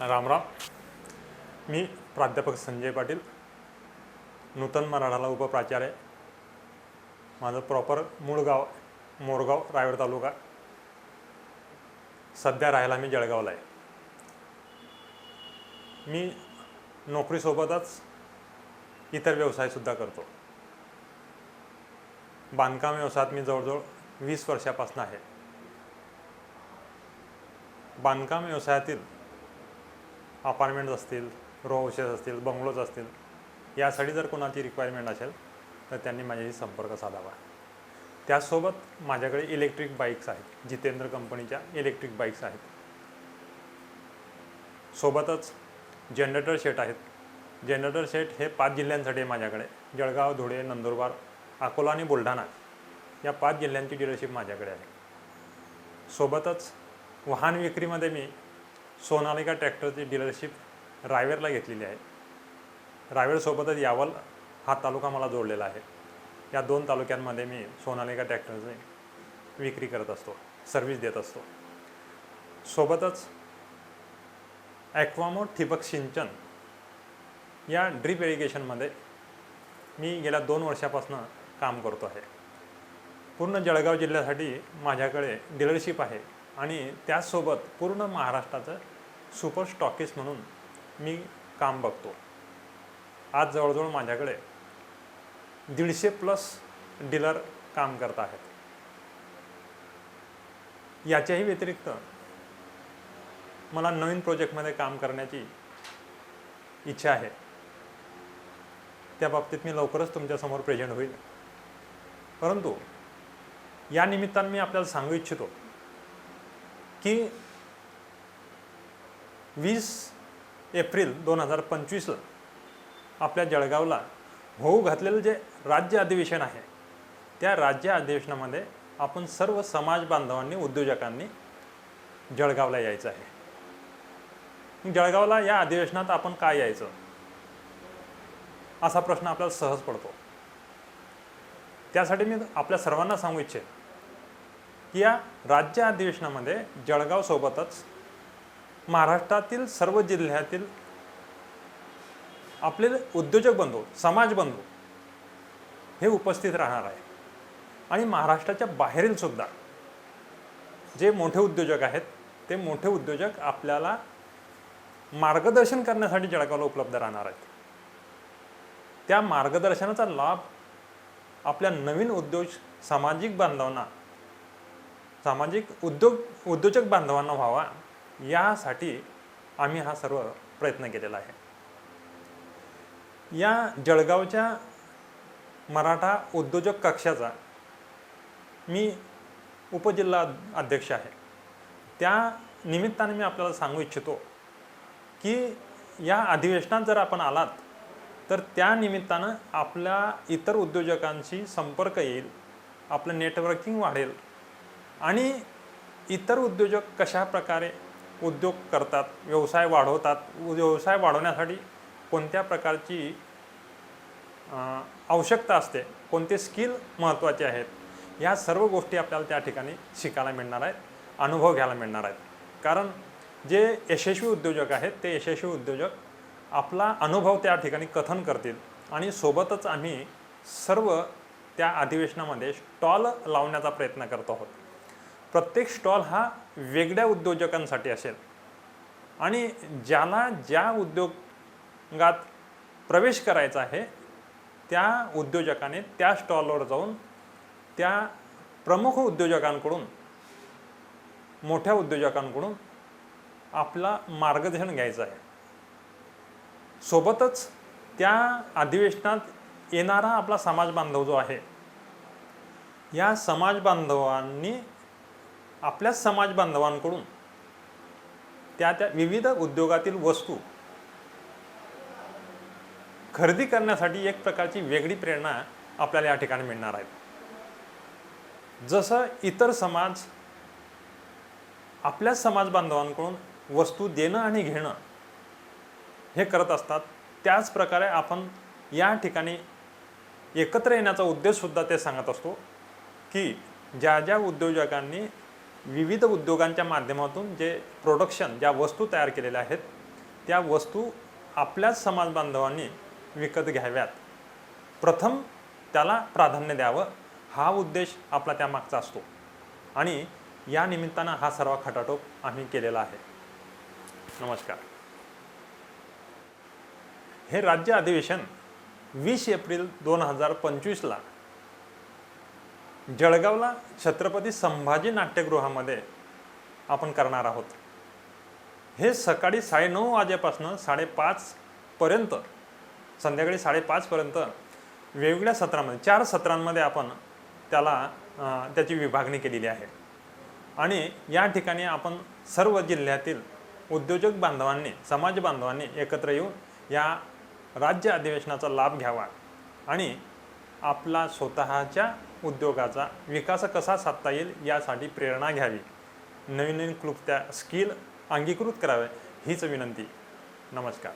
रामराम. मी प्राध्यापक संजय पाटील नूतन मराठाला उपप्राचार्य. माझं प्रॉपर मूळ गाव मोरगाव रायगड तालुका. सध्या राहायला मी जळगावला आहे. मी नोकरीसोबतच इतर व्यवसायसुद्धा करतो. बांधकाम व्यवसायात मी जवळजवळ वीस वर्षापासून आहे. बांधकाम व्यवसायातील अपार्टमेंट्स असतील रो हाऊसेस असतील बंगलोज असतील यासाठी जर कोणाची रिक्वायरमेंट असेल तर त्यांनी माझ्याशी संपर्क साधावा. त्याचसोबत माझ्याकडे इलेक्ट्रिक बाईक्स आहेत जितेंद्र कंपनीच्या इलेक्ट्रिक बाईक्स आहेत. सोबतच जनरेटर सेट आहेत. जनरेटर सेट हे पाच जिल्ह्यांसाठी आहे माझ्याकडे. जळगाव धुळे नंदुरबार अकोला आणि बुलढाणा या पाच जिल्ह्यांची डिलरशिप माझ्याकडे आहे. सोबतच वाहन विक्रीमध्ये मी सोनालिका ट्रॅक्टरची डीलरशिप रायवेरला घेतलेली आहे. रायवेरसोबतच यावल हा तालुका मला जोडलेला आहे. या दोन तालुक्यांमध्ये मी सोनालिका ट्रॅक्टरची विक्री करत असतो सर्व्हिस देत असतो. सोबतच ॲक्वामो ठिबक सिंचन या ड्रीप इरिगेशनमध्ये मी गेल्या दोन वर्षापासून काम करतो आहे. पूर्ण जळगाव जिल्ह्यासाठी माझ्याकडे डीलरशिप आहे. आणि त्याचसोबत पूर्ण महाराष्ट्राचं सुपर स्टॉकिस्ट म्हणून मी काम बघतो. आज जवळजवळ माझ्याकडे दीडशे प्लस डीलर काम करत आहेत. याच्याही व्यतिरिक्त मला नवीन प्रोजेक्टमध्ये काम करण्याची इच्छा आहे. त्या बाबतीत मी लवकरच तुमच्यासमोर प्रेझेंट होईल. परंतु या निमित्तानं मी आपल्याला सांगू इच्छितो की वीस एप्रिल दोन हजार पंचवीसला आपल्या जळगावला होऊ घातलेलं जे राज्य अधिवेशन आहे त्या राज्य अधिवेशनामध्ये आपण सर्व समाज बांधवांनी उद्योजकांनी जळगावला यायचं आहे. जळगावला या अधिवेशनात आपण काय यायचं? असा प्रश्न आपल्याला सहज पडतो. त्यासाठी मी आपल्या सर्वांना सांगू इच्छित. की या राज्य अधिवेशनामध्ये जळगावसोबतच महाराष्ट्रातील सर्व जिल्ह्यातील आपले उद्योजक बंधू समाज बंधू हे उपस्थित राहणार आहे. आणि महाराष्ट्राच्या बाहेरील सुद्धा जे मोठे उद्योजक आहेत ते मोठे उद्योजक आपल्याला मार्गदर्शन करण्यासाठी जळगावला उपलब्ध राहणार आहेत. त्या मार्गदर्शनाचा लाभ आपल्या नवीन उद्योग सामाजिक बांधवांना सामाजिक उद्योग उद्योजक बांधवांना व्हावा यासाठी आम्ही हा सर्व प्रयत्न केलेला आहे. या जळगावच्या मराठा उद्योजक कक्षाचा मी उपजिल्हा अध्यक्ष आहे. त्या निमित्ताने मी आपल्याला सांगू इच्छितो की या अधिवेशनात जर आपण आलात तर त्या निमित्तानं आपल्या इतर उद्योजकांशी संपर्क येईल आपलं नेटवर्किंग वाढेल आणि इतर उद्योजक कशा प्रकारे उद्योग करतात व्यवसाय वाढवतात व्यवसाय वाढवण्यासाठी कोणत्या प्रकारची आवश्यकता असते कोणते स्किल महत्त्वाचे आहेत या सर्व गोष्टी आपल्याला त्या ठिकाणी शिकायला मिळणार आहेत अनुभव घ्यायला मिळणार आहेत. कारण जे यशस्वी उद्योजक आहेत ते यशस्वी उद्योजक आपला अनुभव त्या ठिकाणी कथन करतील आणि सोबतच आम्ही सर्व त्या अधिवेशनामध्ये स्टॉल लावण्याचा प्रयत्न करतो आहोत. प्रत्येक स्टॉल हा वेगळ्या उद्योजकांसाठी असेल. आणि ज्याला ज्या उद्योगात प्रवेश करायचा आहे त्या उद्योजकाने त्या स्टॉलवर जाऊन त्या प्रमुख उद्योजकांकडून मोठ्या उद्योजकांकडून आपला मार्गदर्शन घ्यायचं आहे. सोबतच त्या अधिवेशनात येणारा आपला समाज बांधव जो आहे या समाज बांधवांनी आपल्या समाज बांधवांकडून त्या त्या विविध उद्योगातील वस्तू खरेदी करण्यासाठी एक प्रकारची वेगळी प्रेरणा आपल्याला या ठिकाणी मिळणार आहे. जसं इतर समाज आपल्या समाज बांधवांकडून वस्तू देणं आणि घेणं हे करत असतात त्याच प्रकारे आपण या ठिकाणी एकत्र येण्याचा उद्देशसुद्धा ते सांगत असतो की ज्या ज्या उद्योजकांनी विविध उद्योगांच्या माध्यमातून जे प्रोडक्शन ज्या वस्तू तयार केलेल्या आहेत त्या वस्तू आपल्याच समाज बांधवांनी विकत घ्याव्यात. प्रथम त्याला प्राधान्य द्यावं हा उद्देश आपला त्यामागचा असतो. आणि या निमित्तानं हा सर्व खटाटोप आम्ही केलेला आहे. नमस्कार. हे राज्य अधिवेशन वीस एप्रिल दोन हजार पंचवीसला जळगावला छत्रपती संभाजी नाट्यगृहामध्ये आपण करणार आहोत. हे सकाळी साडेनऊ वाजेपासून साडेपाचपर्यंत संध्याकाळी साडेपाचपर्यंत वेगवेगळ्या सत्रांमध्ये चार सत्रांमध्ये आपण त्याला त्याची विभागणी केलेली आहे. आणि या ठिकाणी आपण सर्व जिल्ह्यातील उद्योजक बांधवांनी समाज बांधवांनी एकत्र येऊन या राज्य अधिवेशनाचा लाभ घ्यावा आणि आपला स्वतःच्या उद्योगाचा विकास कसा साधता येईल यासाठी प्रेरणा घ्यावी. नवीन नवीन क्लुप्त्या स्किल अंगीकृत कराव्या हीच विनंती. नमस्कार.